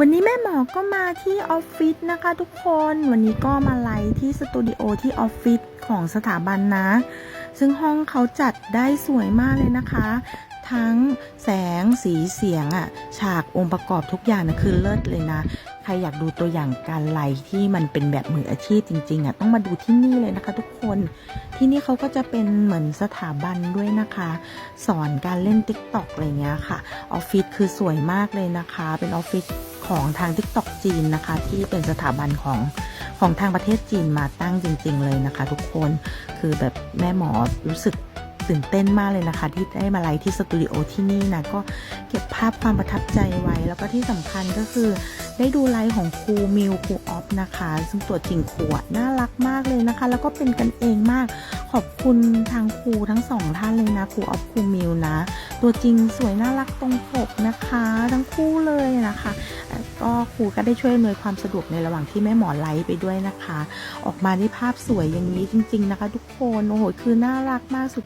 วันนี้แม่หมอก็มาที่ออฟฟิศนะคะทุกคน วันนี้ก็มาไลฟ์ที่สตูดิโอที่ออฟฟิศของสถาบันนะ ซึ่งห้องเขาจัดได้สวยมากเลยนะคะ ทั้งแสงสีเสียงอะฉากองค์ประกอบทุกอย่างนะคือเลิศเลยนะ ใครอยากดูตัวอย่างการไลฟ์ที่มันเป็นแบบมืออาชีพจริงๆอะต้องมาดูที่นี่เลยนะคะ ทุกคน ที่นี่เขาก็จะเป็นเหมือนสถาบันด้วยนะคะ สอนการเล่น t ิ k t o k อะไรเงี้ยค่ะ ออฟฟิศคือสวยมากเลยนะคะ เป็นออฟฟิศ ของทาง t ิ k t o k จีนนะคะ ที่เป็นสถาบันของของทางประเทศจีนมาตั้งจริง ๆ เลยนะคะ ทุกคนคือแบบแม่หมอรู้สึกตื่นเต้นมากเลยนะคะ ที่ได้มาไลฟ์ที่สตูดิโอที่นี่นะก็เก็บภาพความประทับใจไว้ แล้วก็ที่สำคัญก็คือ ได้ดูไลฟ์ของครูมิวครูออฟนะคะ ซึ่งตัวจริงครูน่ารักมากเลยนะคะ แล้วก็เป็นกันเองมาก ขอบคุณทางครูทั้งสองท่านเลยนะครูออฟครูมิวนะ ตัวจริงสวยน่ารักตรงปกนะคะ ทั้งคู่เลยนะคะอ่อ ก็ครูก็ได้ช่วยอำนวยความสะดวกในระหว่างที่แม่หมอไลฟ์ไปด้วยนะคะ ออกมาได้ภาพสวยอย่างนี้จริง ๆ นะคะ ทุกคนโอ้โหคือน่ารักมากสุด